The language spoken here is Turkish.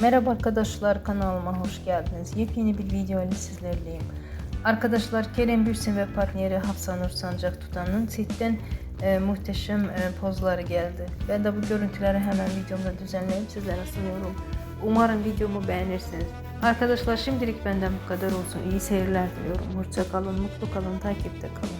Merhaba arkadaşlar kanalıma hoş geldiniz. Yepyeni bir video ile sizlerleyim. Arkadaşlar Kerem Bürsin ve partneri Hafsa Nur Sancak Tutan'ın setten e, muhteşem e, pozları geldi. Ben de bu görüntüleri hemen videomda düzenleyip sizlere sunuyorum. Umarım videomu beğenirsiniz. Arkadaşlar şimdilik benden bu kadar olsun. İyi seyirler diliyorum. Hoşça kalın, mutlu kalın, takipte kalın.